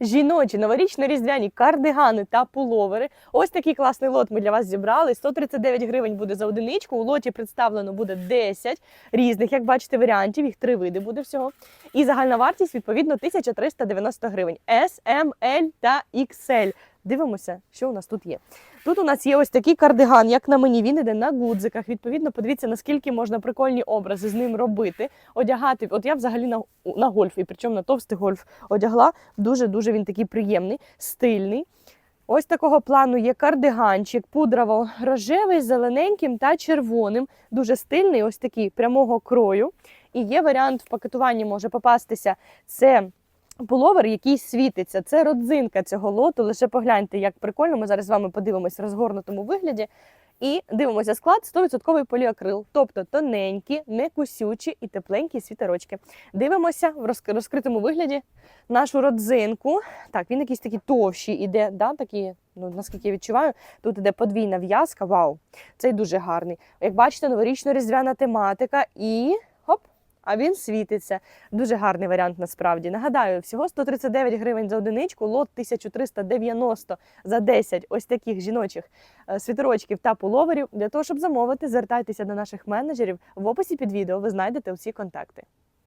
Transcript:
жіночі новорічно-різдвяні кардигани та пуловери. Ось такий класний лот ми для вас зібрали. 139 гривень буде за одиничку. У лоті представлено буде 10 різних, як бачите, варіантів. Їх три види буде всього. І загальна вартість відповідно 1390 гривень. S, та XL. Дивимося, що у нас тут є. Тут у нас є ось такий кардиган, як на мені. Він іде на гудзиках. Відповідно, подивіться, наскільки можна прикольні образи з ним робити, одягати. От я взагалі на, на гольф, і причому на товстий гольф одягла. Дуже дуже він такий приємний, стильний. Ось такого плану є кардиганчик, пудраво рожевий, з зелененьким та червоним. Дуже стильний, ось такий прямого крою. І є варіант в пакетуванні може попастися. Це пуловер, який світиться. Це родзинка цього лоту. Лише погляньте, як прикольно. Ми зараз з вами подивимось в розгорнутому вигляді. І дивимося склад 100% поліакрил, тобто тоненькі, не кусючі і тепленькі світерочки. Дивимося в розк- розкритому вигляді нашу родзинку. Так, він якийсь такий товщий іде, да, такі, ну, наскільки я відчуваю, тут іде подвійна в'язка. Вау! Цей дуже гарний. Як бачите, новорічно-різдвяна тематика і! А він світиться. Дуже гарний варіант насправді. Нагадаю, всього 139 гривень за одиничку, лот 1390 за 10 ось таких жіночих світорочків світерочків та пуловерів. Для того, щоб замовити, звертайтеся до наших менеджерів. В описі під відео ви знайдете усі контакти.